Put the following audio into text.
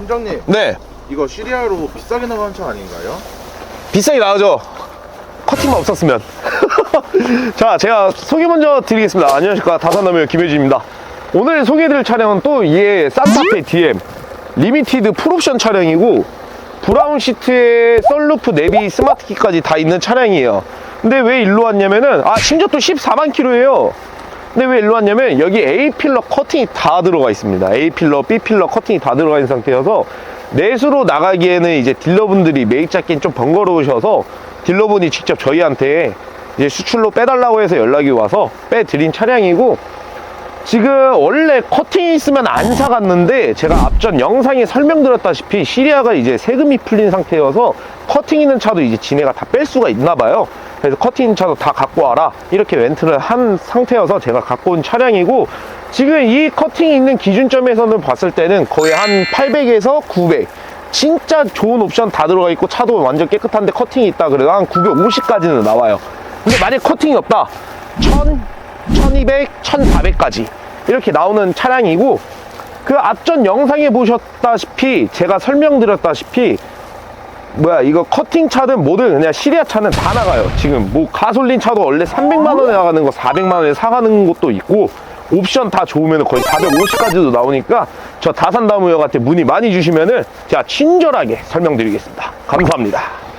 팀장님. 네. 이거 시리아로 비싸게 나가는 차 아닌가요? 비싸게 나가죠. 커팅만 없었으면. 자 제가 소개 먼저 드리겠습니다. 안녕하십니까. 다산나무 김효진입니다. 오늘 소개해드릴 차량은 또 이에 산타페 DM 리미티드 풀옵션 차량이고 브라운 시트에 썰루프 내비 스마트키까지 다 있는 차량이에요. 근데 왜 일로 왔냐면은 아 심지어 또 14만 킬로예요 근데 왜 일로 왔냐면 여기 A 필러 커팅이 다 들어가 있습니다. A 필러, B 필러 커팅이 다 들어가 있는 상태여서 내수로 나가기에는 이제 딜러분들이 매입 잡기는 좀 번거로우셔서 딜러분이 직접 저희한테 이제 수출로 빼달라고 해서 연락이 와서 빼드린 차량이고 지금 원래 커팅이 있으면 안 사갔는데 제가 앞전 영상에 설명드렸다시피 시리아가 이제 세금이 풀린 상태여서 커팅 있는 차도 이제 지네가 다 뺄 수가 있나 봐요. 그래서 커팅 차도 다 갖고 와라 이렇게 멘트를 한 상태여서 제가 갖고 온 차량이고 지금 이 커팅이 있는 기준점에서는 봤을 때는 거의 한 800에서 900 진짜 좋은 옵션 다 들어가 있고 차도 완전 깨끗한데 커팅이 있다 그래도 한 950까지는 나와요. 근데 만약 커팅이 없다 1000 1200, 1400까지 이렇게 나오는 차량이고 그 앞전 영상에 보셨다시피 제가 설명드렸다시피 뭐야 이거 커팅 차든 뭐든 그냥 시리아 차는 다 나가요. 지금 뭐 가솔린 차도 원래 300만 원에 나가는 거 400만 원에 사가는 것도 있고 옵션 다 좋으면 거의 450까지도 나오니까 저 다산다무역한테 문의 많이 주시면은 제가 친절하게 설명드리겠습니다. 감사합니다